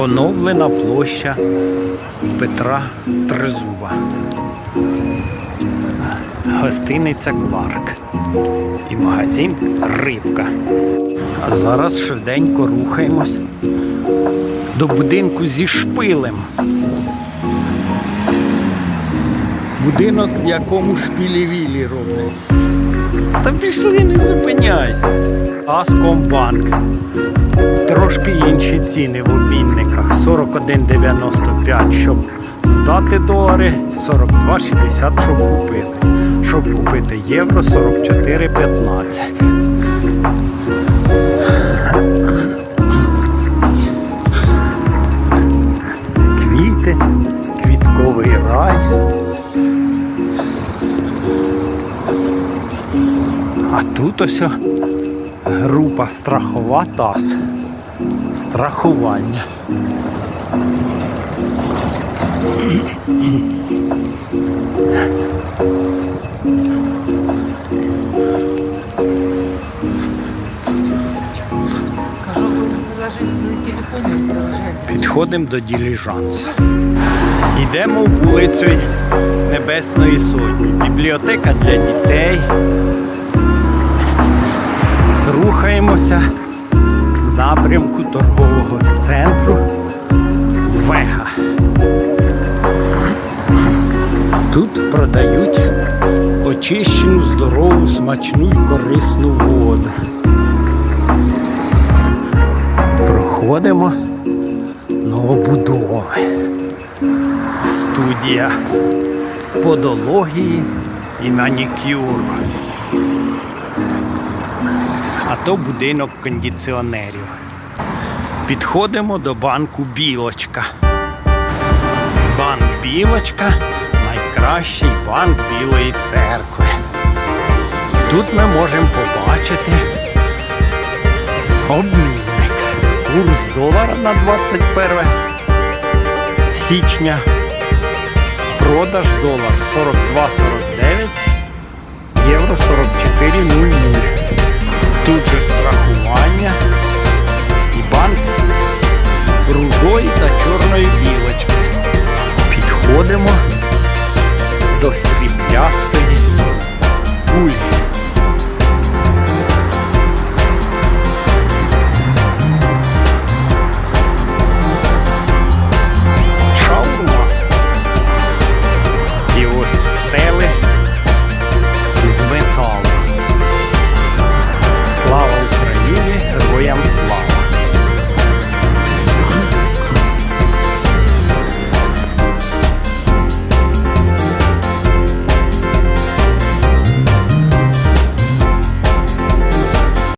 Оновлена площа Петра Трезуба. Гостиниця Кларк. І магазин Рибка. А зараз швиденько рухаємось до будинку зі шпилем. Будинок, в якому шпілі-вілі роблять. Та пішли, не зупиняйся. Аскомбанк. Трошки інші ціни в обмінниках. 41,95, щоб здати долари, 42,60, щоб купити. Щоб купити євро 44,15. Квіти, квітковий рай. А тут ось група страхова ТАС. Страхування. Підходимо до діліжанса. Йдемо вулицею Небесної Сотні. Бібліотека для дітей. Рухаємося в напрямку торгового центру Вега. Тут продають очищену, здорову, смачну і корисну воду. Проходимо новобудови. Студія подології і манікюру. А то будинок кондиціонерів. Підходимо до банку Білочка. Банк Білочка найкращий банк Білої церкви. Тут ми можемо побачити обмінник. Курс долара на 21 січня. Продаж долар 42,49, євро 44,00. підходимо до сріблястої кулі.